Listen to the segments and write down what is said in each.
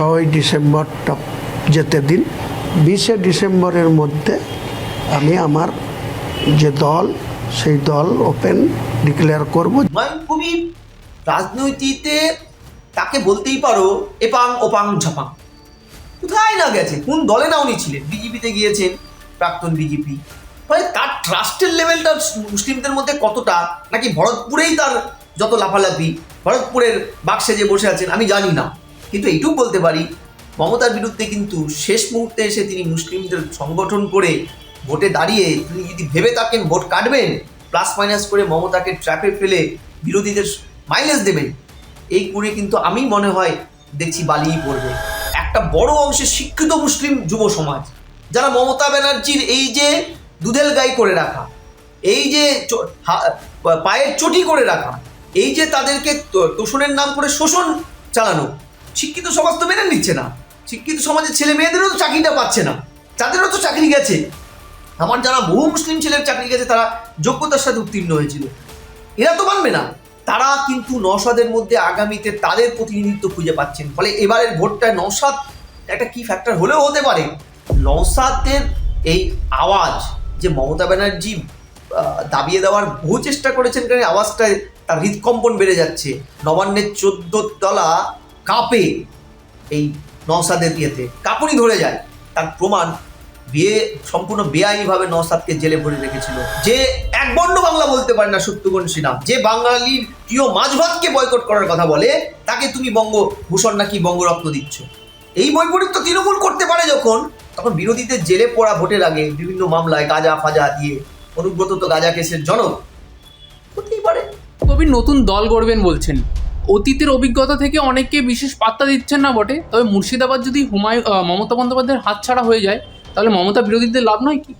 ছয় ডিসেম্বরটা যেতে দিন। বিশে ডিসেম্বরের মধ্যে আমি আমার যে দল, সেই দল ওপেন, ডিক্লেয়ার করব। কবির রাজনৈতিকতে তাকে বলতেই পারো, এপাং ওপাং ঝপাং। কোথায় না গেছে? কোন দলে না উনি ছিলেন? বিজেপিতে গিয়েছেন, প্রাক্তন বিজেপি। ফলে তার ট্রাস্টের লেভেলটা মুসলিমদের মধ্যে কতটা? নাকি ভরতপুরেই তার যত লাফালাফি? ভরতপুরের বাক্সে যে বসে আছেন, আমি জানি না। কিন্তু এইটুকু বলতে পারি, মমতার বিরুদ্ধে কিন্তু শেষ মুহূর্তে এসে তিনি মুসলিমদের সংগঠন করে ভোটে দাঁড়িয়ে তিনি যদি ভেবে থাকেন ভোট কাটবেন প্লাস মাইনাস করে মমতাকে ট্র্যাপে ফেলে বিরোধীদের মাইলেজ দেবেন, এই করে কিন্তু আমি মনে হয় দেখছি বালিয়ে পড়বে। একটা বড় অংশে শিক্ষিত মুসলিম যুব সমাজ, যারা মমতা ব্যানার্জির এই যে দুধেল গাই করে রাখা, এই যে পায়ের চটি করে রাখা, এই যে তাদেরকে তোষণের নাম করে শোষণ চালানো শিক্ষিত সমাজ তো মেনে নিচ্ছে না। শিক্ষিত সমাজের ছেলে মেয়েদেরও তো চাকরিটা পাচ্ছে না। তাদেরও তো চাকরি গেছে। আমার যারা বহু মুসলিম ছেলের চাকরি গেছে, তারা যোগ্যতার সাথে উত্তীর্ণ হয়েছিল। এরা তো মানবে না। তারা কিন্তু নওশাদের মধ্যে আগামীতে তাদের প্রতিনিধিত্ব খুঁজে পাচ্ছেন। ফলে এবারের ভোটটায় নওশাদ, একটা কি ফ্যাক্টর হলেও হতে পারে? নওশাদের এই আওয়াজ যে মমতা ব্যানার্জি দাবিয়ে দেওয়ার বহু চেষ্টা করেছেন, কারণ আওয়াজটায় তার হৃদকম্পন বেড়ে যাচ্ছে। নবান্নের চোদ্দ তলা কাঁপে এই নওসাদের ইয়েতে। কাঁপুনি ধরে যায়। তার প্রমাণ বিয়ে, সম্পূর্ণ বেআইনিভাবে নওসাদকে জেলে ভরে রেখেছিল। যে এক বর্ণ বাংলা বলতে পারে না সত্যগুণ সিনহা যে বাঙালির প্রিয় মাছ ভাতকে বয়কট করার কথা বলে, তাকে তুমি বঙ্গভূষণ নাকি বঙ্গরত্ন দিচ্ছ? এই বৈপরীত্য তৃণমূল করতে পারে যখন, তখন বিরোধীদের জেলে পড়া ভোটের আগে বিভিন্ন মামলায় গাঁজা ফাজা দিয়ে অনুব্রত তো গাঁজা কেসের জনক হতেই পারে। কবির নতুন দল গড়বেন বলছেন। অতীতের অভিজ্ঞতা থেকে অনেককে বিশেষ পাত্তা দিচ্ছেন না বটে। তবে মুর্শিদাবাদ যদি হুমায়ুন মমতা বন্দ্যোপাধ্যায়ের হাতছাড়া হয়ে যায়, তাহলে মমতা বিরোধীদের লাভ নয় কি?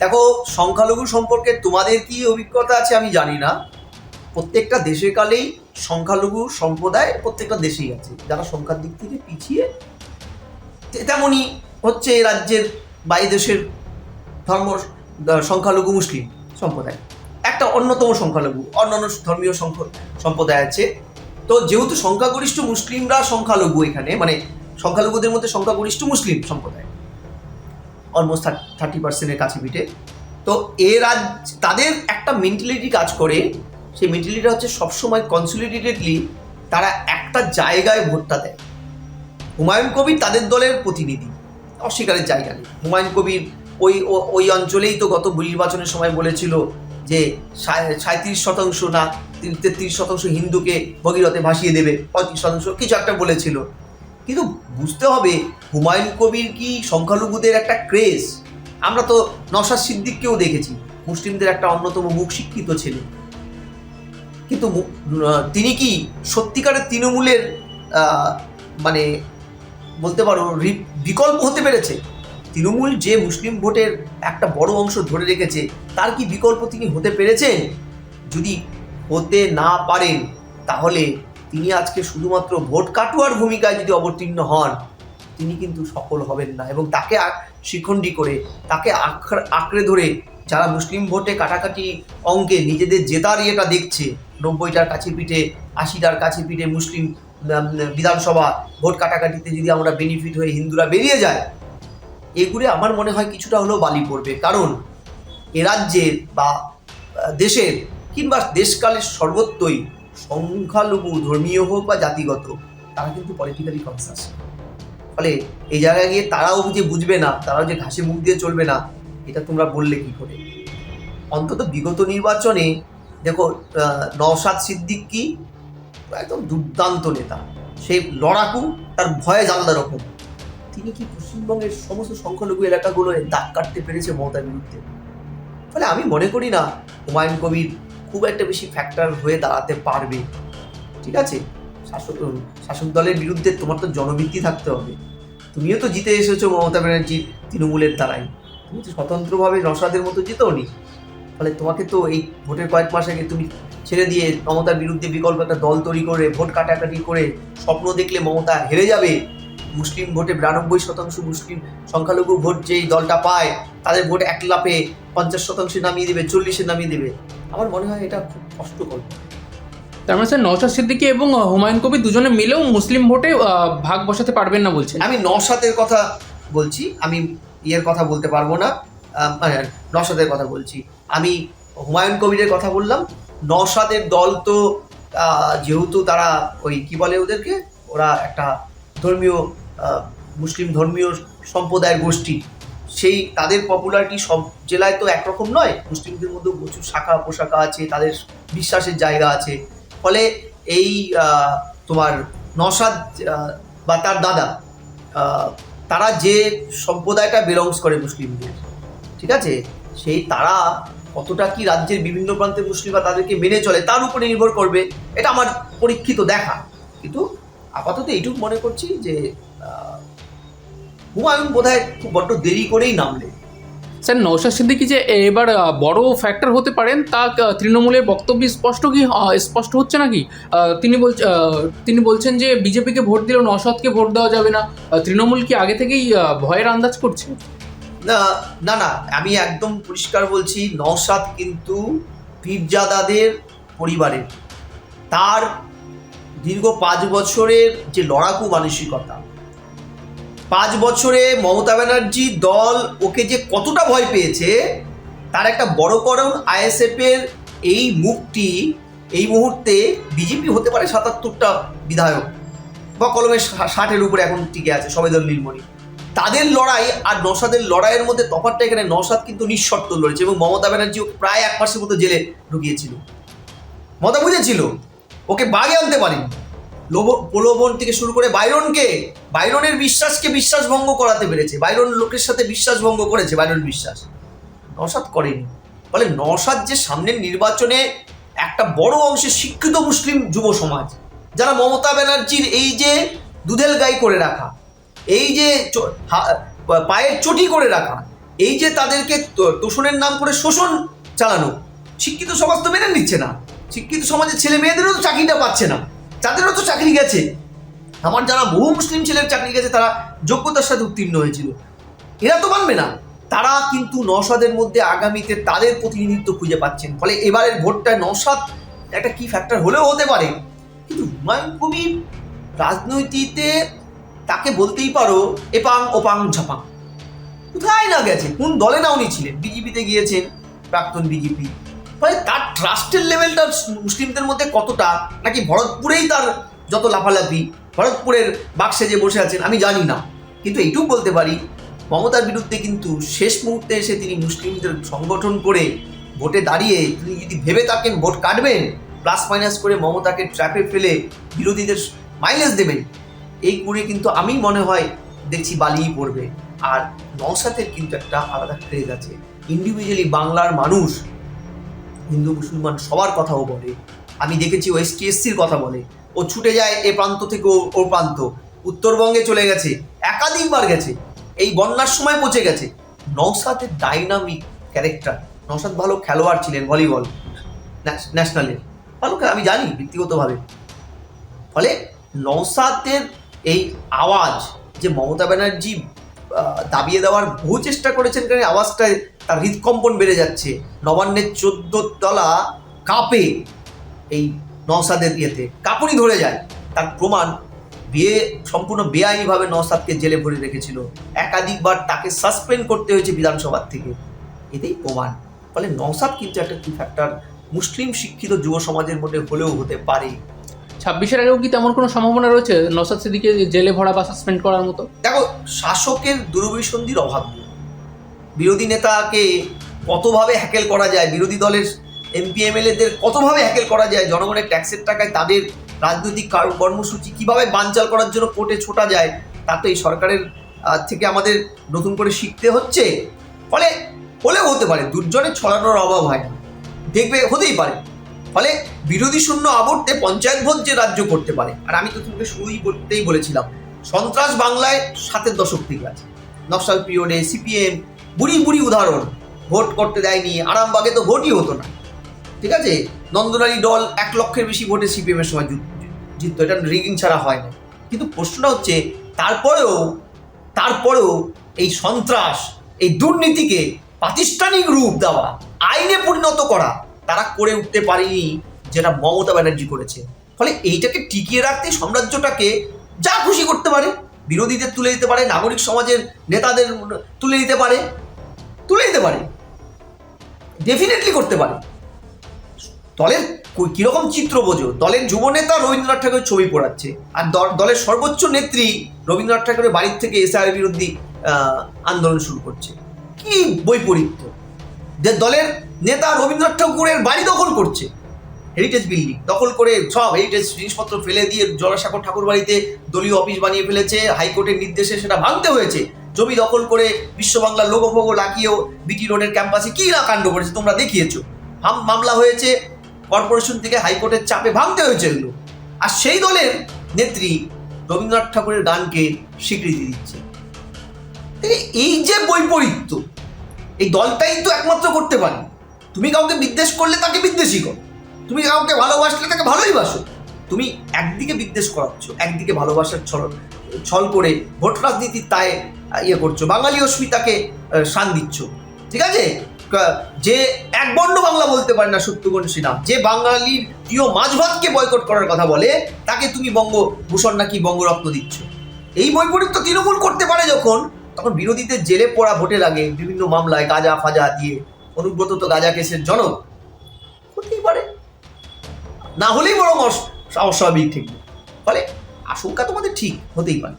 দেখো, সংখ্যালঘু সম্পর্কে তোমাদের কি অভিজ্ঞতা আছে আমি জানি না। প্রত্যেকটা দেশে কালেই সংখ্যালঘু সম্প্রদায় প্রত্যেকটা দেশেই আছে। যারা সংখ্যার দিক থেকে পিছিয়ে তেমনই হচ্ছে রাজ্যের বাই দেশের ধর্ম সংখ্যালঘু মুসলিম সম্প্রদায়। একটা অন্যতম সংখ্যালঘু, অন্যান্য ধর্মীয় সম্প্রদায় আছে। তো যেহেতু সংখ্যাগরিষ্ঠ মুসলিমরা সংখ্যালঘু এখানে মানে সংখ্যালঘুদের মধ্যে সংখ্যাগরিষ্ঠ মুসলিম সম্প্রদায় অলমোস্ট থার্টি পার্সেন্টের কাছে পিঠে তো এ রাজ তাদের একটা মেন্টালিটি কাজ করে, সেই মেন্টালিটিটা হচ্ছে সবসময় কনসলিডেটেডলি তারা একটা জায়গায় ভোটটা দেয়। হুমায়ুন কবির তাদের দলের প্রতিনিধি, অস্বীকারের জায়গা নেই। হুমায়ুন কবির ওই ওই অঞ্চলেই তো গত নির্বাচনের সময় বলেছিল যে সাঁত্রিশ শতাংশ না তেত্রিশ শতাংশ হিন্দুকে ভগীরথে ভাসিয়ে দেবে, পঁয়ত্রিশ শতাংশ কিছু একটা বলেছিল। কিন্তু বুঝতে হবে, হুমায়ুন কবির কি সংখ্যালঘুদের একটা ক্রেজ? আমরা তো নসাদ সিদ্দিককেও দেখেছি, মুসলিমদের একটা অন্যতম মুখ শিক্ষিত ছেলে। কিন্তু তিনি কি সত্যিকারের তৃণমূলের মানে বলতে পারো বিকল্প হতে পেরেছে? তৃণমূল যে মুসলিম ভোটের একটা বড় অংশ ধরে রেখেছে, তার কি বিকল্প তিনি হতে পেরেছেন? যদি হতে না পারেন, তাহলে তিনি আজকে শুধুমাত্র ভোট কাটুয়ার ভূমিকায় যদি অবতীর্ণ হন, তিনি কিন্তু সফল হবেন না। এবং তাকে শিখণ্ডী করে, তাকে আঁকড়ে ধরে যারা মুসলিম ভোটে কাটাকাটি অঙ্কে নিজেদের জেতার ইয়েটা দেখছে, নব্বইটার কাছে পিঠে আশিটার কাছে পিঠে মুসলিম বিধানসভা ভোট কাটাকাটিতে যদি আমরা বেনিফিট হয়ে হিন্দুরা বেরিয়ে যায় এগুলো আমার মনে হয় কিছুটা হলেও বালি পড়বে। কারণ এ রাজ্যের বা দেশের কিংবা দেশকালের সর্বত্রই সংখ্যালঘু, ধর্মীয় হোক বা জাতিগত, তারা কিন্তু পলিটিক্যালি কনসাস ফলে এই জায়গায় গিয়ে তারাও যে বুঝবে না, তারাও যে ঘাসে মুখ দিয়ে চলবে না, এটা তোমরা বললে কি করে? অন্তত বিগত নির্বাচনে দেখো নওশাদ সিদ্দিক কি? একদম দুর্দান্ত নেতা। সে লড়াকু, তার ভয়ে জানলা রকম। তিনি কি পশ্চিমবঙ্গের সমস্ত সংখ্যালঘু এলাকাগুলোয় দাগ কাটতে পেরেছে মমতার বিরুদ্ধে? ফলে আমি মনে করি না হুমায়ুন কবির খুব একটা বেশি ফ্যাক্টর হয়ে দাঁড়াতে পারবে। ঠিক আছে? শাসক শাসক দলের বিরুদ্ধে তোমার তো জনবৃত্তি থাকতে হবে। তুমিও তো জিতে এসেছ মমতা ব্যানার্জির তৃণমূলের দ্বারাই। তুমি তো স্বতন্ত্রভাবে নসাদের মতো জিতেও নি। ফলে তোমাকে তো এই ভোটের কয়েক মাস আগে তুমি ছেড়ে দিয়ে মমতার বিরুদ্ধে বিকল্প একটা দল তৈরি করে, ভোট কাটাকাটি করে স্বপ্ন দেখলে মমতা হেরে যাবে। মুসলিম ভোটে বিরানব্বই শতাংশ মুসলিম সংখ্যালঘু ভোট যেই দলটা পায় তাদের ভোট এক লাফে পঞ্চাশ শতাংশে নামিয়ে দেবে চল্লিশে নামিয়ে দেবে। আমার মনে হয় এটা খুব কষ্টকর। তার মানে স্যার নওশাদ সিদ্দিকী এবং হুমায়ুন কবির দুজনে মিলেও মুসলিম ভোটে ভাগ বসাতে পারবেন না বলছেন। আমি নসাতের কথা বলছি আমি ইয়ের কথা বলতে পারব না মানে কথা বলছি। আমি হুমায়ুন কবিরের কথা বললাম নসাদের দল তো যেহেতু তারা ওই কি বলে ওদেরকে? ওরা একটা ধর্মীয় মুসলিম ধর্মীয় সম্প্রদায়ের গোষ্ঠী, সেই তাদের পপুলারিটি সব জেলায় তো একরকম নয়। মুসলিমদের মধ্যেও প্রচুর শাখা, পোশাখা আছে, তাদের বিশ্বাসের জায়গা আছে। ফলে এই তোমার নসাদ বা তার দাদা তারা যে সম্প্রদায়টা বিলংস করে মুসলিমদের, ঠিক আছে? সেই তারা কতটা কি রাজ্যের বিভিন্ন প্রান্তে মুসলিমরা তাদেরকে মেনে চলে, তার উপরে নির্ভর করবে। এটা আমার পরীক্ষিত দেখা। কিন্তু আপাতত এইটুকু মনে করছি যে হুমায়ুন বোধহয় খুব বড্ড দেরি করেই নামলে স্যার নওশাদ সিদ্দিকী যে এবার বড় ফ্যাক্টর হতে পারেন তা তৃণমূলের বক্তব্য স্পষ্ট কি স্পষ্ট হচ্ছে নাকি? তিনি বল তিনি বলছেন যে বিজেপিকে ভোট দিলেও নওশাদকে ভোট দেওয়া যাবে না। তৃণমূল কি আগে থেকেই ভয়ের আন্দাজ করছে? না না না আমি একদম পরিষ্কার বলছি নওশাদ কিন্তু পীরজাদাদের পরিবারের। তার দীর্ঘ পাঁচ বছরের যে লড়াকু মানসিকতা পাঁচ বছরে মমতা ব্যানার্জি দল ওকে যে কতটা ভয় পেয়েছে, তার একটা বড় কারণ আইএসএফ এর এই মুখটি এই মুহূর্তে বিজেপি হতে পারে সাতাত্তরটা বিধায়ক বা কলমে ষাটের উপরে এখন টিকে আছে সবেদল নীলমণি তাদের লড়াই আর নসাদের লড়াইয়ের মধ্যে তফাৎটা এখানে নসাদ কিন্তু নিঃশর্ত লড়েছে এবং মমতা ব্যানার্জি ওকে প্রায় এক মাসের মতো জেলে ঢুকিয়েছিল। মমতা বুঝেছিল, ওকে বাগে আনতে পারেনি। প্রলোভন থেকে শুরু করে বাইরনকে, বাইরনের বিশ্বাসকে বিশ্বাস ভঙ্গ করাতে পেরেছে। বাইরন লোকের সাথে বিশ্বাস ভঙ্গ করেছে, বাইরন বিশ্বাস। নসাদ করেনি। ফলে নসাদ যে সামনের নির্বাচনে একটা বড় অংশে শিক্ষিত মুসলিম যুব সমাজ, যারা মমতা ব্যানার্জির এই যে দুধেল গাই করে রাখা, এই যে পায়ের চটি করে রাখা, এই যে তাদেরকে তোষণের নাম করে শোষণ চালানো, শিক্ষিত সমাজ তো মেনে নিচ্ছে না। শিক্ষিত সমাজের ছেলে মেয়েদেরও তো চাকরিটা পাচ্ছে না। তাদেরও তো চাকরি গেছে। আমার যারা বহু মুসলিম ছেলের চাকরি গেছে, তারা যোগ্যতার সাথে উত্তীর্ণ হয়েছিল। এরা তো মানবে না। তারা কিন্তু নসাদের মধ্যে আগামীতে তাদের প্রতিনিধিত্ব খুঁজে পাচ্ছেন। ফলে এবারের ভোটটায় নসাদ একটা কি ফ্যাক্টর হলেও হতে পারে। কিন্তু হুমায়ুন কবির রাজনৈতিকতে তাকে বলতেই পারো, এপাং ওপাং ঝাপাং। কোথায় না গেছে? কোন দলে না উনি ছিলেন? বিজেপিতে গিয়েছেন প্রাক্তন বিজেপি। ফলে তার ট্রাস্টের লেভেলটা মুসলিমদের মধ্যে কতটা? নাকি ভরতপুরেই তার যত লাফালাফি, ভরতপুরের বাক্সে যে বসে আছেন, আমি জানি না। কিন্তু এইটুকু বলতে পারি, মমতার বিরুদ্ধে কিন্তু শেষ মুহূর্তে এসে তিনি মুসলিমদের সংগঠন করে ভোটে দাঁড়িয়ে তিনি যদি ভেবে থাকেন ভোট কাটবেন প্লাস মাইনাস করে মমতাকে ট্র্যাপে ফেলে বিরোধীদের মাইলেজ দেবেন, এই করে কিন্তু আমি মনে হয় দেখছি বালিয়ে পড়বে। আর নওসাতের কিন্তু একটা আলাদা ক্রেজ আছে। ইন্ডিভিজুয়ালি বাংলার মানুষ হিন্দু মুসলমান সবার কথাও বলে। আমি দেখেছি ও এসটিএসসির কথা বলে। ও ছুটে যায় এ প্রান্ত থেকে ও প্রান্ত। উত্তরবঙ্গে চলে গেছে, একাধিকবার গেছে। এই বন্যার সময় পৌঁছে গেছে। নওসাদের ডাইনামিক ক্যারেক্টার নওসাদ ভালো খেলোয়াড় ছিলেন ভলিবল ন্যাশ- ন্যাশনালের ভালো আমি জানি ব্যক্তিগতভাবে। ফলে নওসাদের এই আওয়াজ যে মমতা ব্যানার্জি দাবিয়ে দেওয়ার বহু চেষ্টা করেছেন, কারণ এই আওয়াজটায় তার হৃদকম্পন বেড়ে যাচ্ছে। নবান্নের চোদ্দ তলা কাঁপে এই নওসাদের ইয়েতে। কাঁপুনি ধরে যায়। তার প্রমাণ বিয়ে সম্পূর্ণ বেআইনিভাবে নওসাদকে জেলে ভরে রেখেছিল। একাধিকবার তাকে সাসপেন্ড করতে হয়েছে বিধানসভার থেকে। এতেই প্রমাণ। ফলে নওসাদ কিন্তু একটা কি ফ্যাক্টর মুসলিম শিক্ষিত যুব সমাজের মধ্যে হলেও হতে পারে। ছাব্বিশের আগেও কি তেমন কোনো সম্ভাবনা রয়েছে নওশাদ সিদ্দিকে জেলে ভরা বা সাসপেন্ড করার মতো? দেখো শাসকের দুরভিসন্ধির অভাব নেই। বিরোধী নেতাকে কতভাবে হ্যাকেল করা যায়, বিরোধী দলের এমপি এমএলএদের কতভাবে হ্যাকেল করা যায়, জনগণের ট্যাক্সের টাকায় তাদের রাজনৈতিক কার- কর্মসূচি কীভাবে বানচাল করার জন্য কোর্টে ছোটা যায়, তা তো এই সরকারের থেকে আমাদের নতুন করে শিখতে হচ্ছে। ফলে, হলেও হতে পারে দুর্জনের ছড়ানোর অভাব হয়। না দেখবে, হতেই পারে। ফলে বিরোধী শূন্য আবর্তে পঞ্চায়েত ভোট যে রাজ্য করতে পারে, আর আমি তো তোমাকে শুরুই করতেই বলেছিলাম, সন্ত্রাস বাংলায় সাতের দশক থেকে আছে। নকশাল পিরিয়ডে, সিপিএম বুড়ি বুড়ি উদাহরণ। ভোট করতে দেয়নি, আরামবাগে তো ভোটই হতো না। ঠিক আছে? নন্দনারী দল এক লক্ষের বেশি ভোটে সিপিএমের সময় জিত- এটা রিগিং ছাড়া হয় না কিন্তু প্রশ্নটা হচ্ছে, তারপরেও তারপরেও এই সন্ত্রাস, এই দুর্নীতিকে প্রাতিষ্ঠানিক রূপ দেওয়া, আইনে পরিণত করা, তারা করে উঠতে পারেনি যেটা মমতা ব্যানার্জি করেছে। ফলে এইটাকে টিকিয়ে রাখতে সাম্রাজ্যটাকে যা খুশি করতে পারে বিরোধীদের তুলে দিতে পারে, নাগরিক সমাজের নেতাদের তুলে দিতে পারে, তুলে দিতে পারে। ডেফিনেটলি করতে পারে। দলের কীরকম চিত্র বোঝো? দলের যুব নেতা রবীন্দ্রনাথ ঠাকুরের ছবি পড়াচ্ছে। আর দলের সর্বোচ্চ নেত্রী রবীন্দ্রনাথ ঠাকুরের বাড়ির থেকে এসআর বিরোধী আন্দোলন শুরু করছে। কি বৈপরীত্য। যে দলের নেতা রবীন্দ্রনাথ ঠাকুরের বাড়ি দখল করছে। হেরিটেজ বিল্ডিং দখল করে সব হেরিটেজ জিনিসপত্র ফেলে দিয়ে জলাসাগর ঠাকুর বাড়িতে দলীয় অফিস বানিয়ে ফেলেছে। হাইকোর্টের নির্দেশে সেটা ভাঙতে হয়েছে। জমি দখল করে বিশ্ব বাংলার লোগো ফোগো লাগিয়েও বিটি রোডের ক্যাম্পাসে কি না কাণ্ড করেছে তোমরা দেখিয়েছো। হাম- মামলা হয়েছে কর্পোরেশন থেকে হাইকোর্টের চাপে ভাঙতে হয়েছে এগুলো। আর সেই দলের নেত্রী রবীন্দ্রনাথ ঠাকুরের গানকে স্বীকৃতি দিচ্ছে। এই- এই যে বৈপরীত্য, এই দলটাই তো একমাত্র করতে পারে। তুমি কাউকে বিদ্বেষ করলে তাকে বিদ্বেষই করো। তুমি কাউকে ভালোবাসলে তাকে ভালোই বাসো। তুমি একদিকে বিদ্বেষ করাচ্ছ, একদিকে ভালোবাসার ছল ছল করে ভোট রাজনীতির তায়ে ইয়ে করছ, বাঙালি অস্মিতাকে শান দিচ্ছ। ঠিক আছে? যে এক বর্ণ বাংলা বলতে পারে না সত্যগুণ সিনহা যে বাঙালির প্রিয় মাছ ভাতকে বয়কট করার কথা বলে, তাকে তুমি বঙ্গভূষণ নাকি বঙ্গরত্ন দিচ্ছ। এই বৈপরীত্য তৃণমূল করতে পারে যখন, তখন বিরোধীদের জেলে পড়া ভোটে লাগে, বিভিন্ন মামলায় গাজা ফাজা দিয়ে, অনুব্রত তো গাজা কেসের জনক। হতেই পারে। না হলেই বরং অস- অস্বাভাবিক ঠিক ফলে আশঙ্কা তোমাদের ঠিক হতেই পারে।